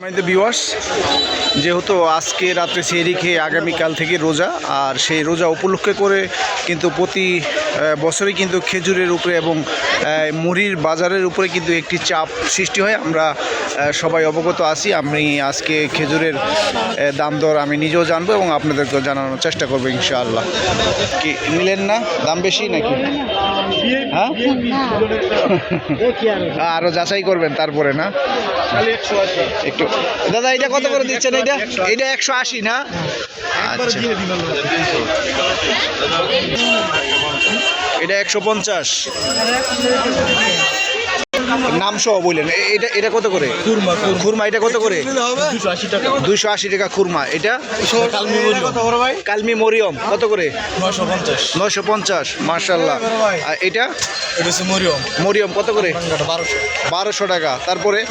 আমাদের বিওয়ার্স যেহেতু আজকে রাত্রে সেহরি খেয়ে আগামীকাল থেকে রোজা আর সেই রোজা উপলক্ষে করে কিন্তু প্রতি বছরই কিন্তু খেজুরের উপরে এবং মুড়ির বাজারের উপরে কিন্তু একটি চাপ সৃষ্টি হয়। আমরা সবাই অবগত আছি। আমি আজকে খেজুরের দাম দর আমি নিজেও জানব এবং আপনাদেরকেও জানানোর চেষ্টা করব ইনশাআল্লাহ। কি নিলেন না? দাম বেশি নাকি? হ্যাঁ? আরও যাচাই করবেন তারপরে না? একটু দাদা এটা কত করে দিচ্ছেন এটা? এটা একশো আশি না? আচ্ছা। এটা একশো পঞ্চাশ। নাম সহ বললেন এটা এটা কত করে? কুরমা খুরমা। এটা কত করে? দুইশো আশি টাকা। খুরমা। এটা? কালমি মরিয়ম। কত করে? নশো পঞ্চাশ। নয়শো পঞ্চাশ মার্শাল্লাহ আর এটা? এটা হচ্ছে মরিয়ম। মরিয়ম কত করে? বারোশো। টাকা। তারপরে?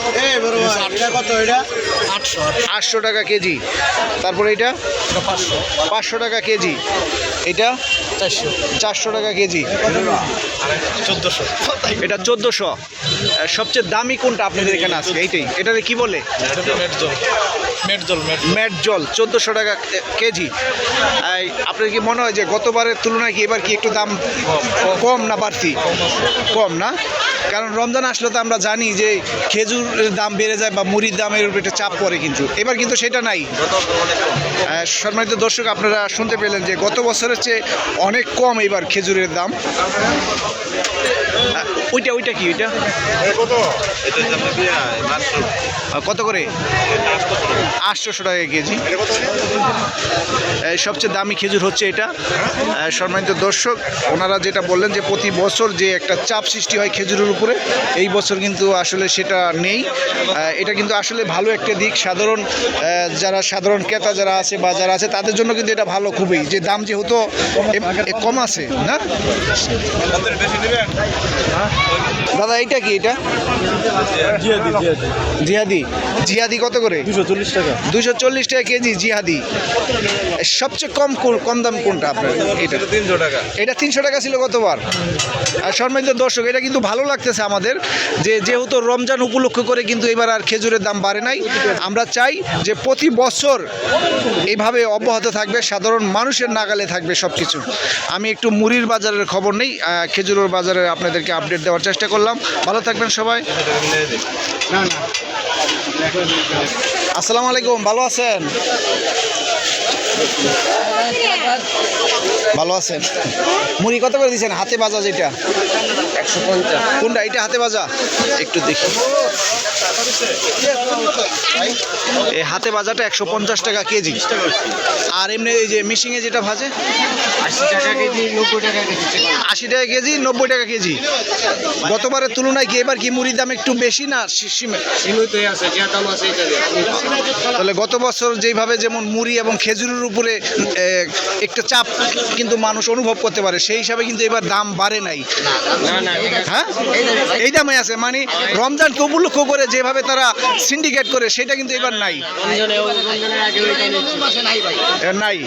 আটশো। আটশো টাকা কেজি। তারপরে এটা? পাঁচশো টাকা কেজি। এটা? চারশো। চারশো টাকা কেজি। চোদ্দোশো। এটা চোদ্দোশো। সবচেয়ে দামি কোনটা আপনাদের এখানে আছে? এইটাই। এটাতে কি বলে? মেট জল মেট জল মেট ম্যাট জল চোদ্দোশো টাকা কেজি। এই, আপনার কি মনে হয় যে গতবারের তুলনায় কি এবার কি একটু দাম কম না বাড়তি? কম না? কারণ রমজান আসলে তো আমরা জানি যে খেজুরের দাম বেড়ে যায় বা মুড়ির দামের উপর একটা চাপ পড়ে কিন্তু। এবার কিন্তু সেটা নাই। সম্মানিত দর্শক আপনারা শুনতে পেলেন যে গত বছরের চেয়ে অনেক কম এবার খেজুরের দাম। ওইটা ওইটা কি ওইটা? কত করে? আটশোশো টাকা কেজি। সবচেয়ে দামি খেজুর হচ্ছে এটা। সম্মানিত দর্শক ওনারা যেটা বললেন যে প্রতি বছর যে একটা চাপ সৃষ্টি হয় খেজুরের উপরে এই বছর কিন্তু আসলে সেটা নেই। এটা কিন্তু আসলে ভালো একটা দিক। সাধারণ যারা সাধারণ ক্রেতা যারা আছে বা যারা আছে তাদের জন্য কিন্তু এটা ভালো খুবই। যে দাম যেহেতু কম আছে না? দাদা এইটা কি এটা? জিহাদি জিহাদি কত করে? দুশো চল্লিশ টাকা। দুশো চল্লিশ টাকা কেজি জিহাদি সবচেয়ে কম কম দাম কোনটা আপনার? এটা তিনশো টাকা। এটা তিনশো টাকা ছিল গতবার আর সম্মানিত দর্শক এটা কিন্তু ভালো লাগতেছে আমাদের যে যেহেতু রমজান উপলক্ষ করে কিন্তু এবার আর খেজুরের দাম বাড়ে নাই। আমরা চাই যে প্রতি বছর এইভাবে অব্যাহত থাকবে সাধারণ মানুষের নাগালে থাকবে সব কিছু আমি একটু মুড়ির বাজারের খবর নেই খেজুরের বাজারে আপনাদেরকে আপডেট দেওয়ার চেষ্টা করলাম। ভালো থাকবেন সবাই। আসসালামু আলাইকুম ভালো আছেন? ভালো আছেন? মুড়ি কত করে দিচ্ছেন হাতে বাজা যেটা? একশো পঞ্চাশ। কোনটা? এটা হাতে বাজা একটু দেখি। এই হাতে বাজাটা একশো পঞ্চাশ টাকা কেজি। আর এমনি এই যে মিশিংয়ে যেটা ভাজে? আশি টাকা কেজি নব্বই টাকা কেজি। আশি টাকা কেজি নব্বই টাকা কেজি। গতবারের তুলনায় কি এবার কি মুড়ির দাম একটু বেশি না তাহলে গত বছর যেইভাবে যেমন মুড়ি এবং খেজুরের উপরে একটা চাপ কিন্তু মানুষ অনুভব করতে পারে সেই হিসাবে কিন্তু এবার দাম বাড়ে নাই। হ্যাঁ? এই দামে আছে মানে রমজানকে উপলক্ষ করে যেভাবে তারা সিন্ডিকেট করে, সেটা কিন্তু এবার নাই। নাই।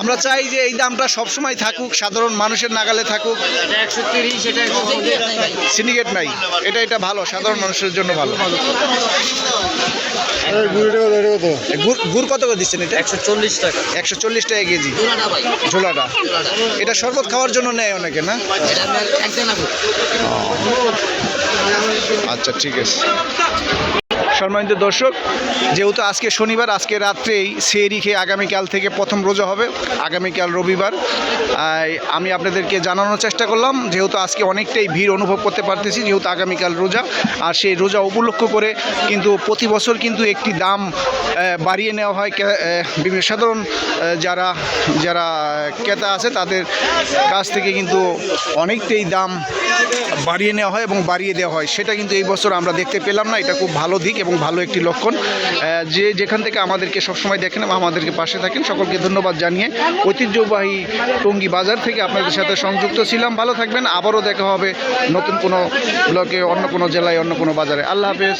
আমরা চাই যে এই দামটা সবসময় থাকুক, সাধারণ মানুষের নাগালে থাকুক। সিন্ডিকেট নাই। এটা এটা ভালো, সাধারণ মানুষের জন্য ভালো। গুড় গুড় কত করে দিচ্ছেন এটা? একশো চল্লিশ টাকা। একশো চল্লিশ টাকা কেজি। ঝোলাটা এটা শরবত খাওয়ার জন্য নেয় অনেকে না? আচ্ছা ঠিক আছে। সম্মানিত দর্শক, যেহেতু আজকে শনিবার, আজকে রাত্রেই সেরি খেয়ে আগামীকাল থেকে প্রথম রোজা হবে, আগামীকাল রবিবার। আমি আপনাদেরকে জানানোর চেষ্টা করলাম, যেহেতু আজকে অনেকটাই ভিড় অনুভব করতে পারতেছি, যেহেতু আগামীকাল রোজা, আর সেই রোজা উপলক্ষ করে কিন্তু প্রতি বছর কিন্তু একটি দাম বাড়িয়ে নেওয়া হয়। বিভিন্ন সাধারণ যারা যারা ক্রেতা আছে, তাদের কাছ থেকে কিন্তু অনেকটাই দাম বাড়িয়ে নেওয়া হয় এবং বাড়িয়ে দেওয়া হয়। সেটা কিন্তু এই বছর আমরা দেখতে পেলাম না। এটা খুব ভালো দিক এবং ভালো একটি লক্ষণ। যে যেখান থেকে আমাদেরকে সবসময় দেখেন এবং আমাদেরকে পাশে থাকেন, সকলকে ধন্যবাদ জানিয়ে ঐতিহ্যবাহী টঙ্গী বাজার থেকে আপনাদের সাথে সংযুক্ত ছিলাম। ভালো থাকবেন। আবারও দেখা হবে নতুন কোনো ব্লকে, অন্য কোনো জেলায়, অন্য কোনো বাজারে। আল্লাহ হাফেজ।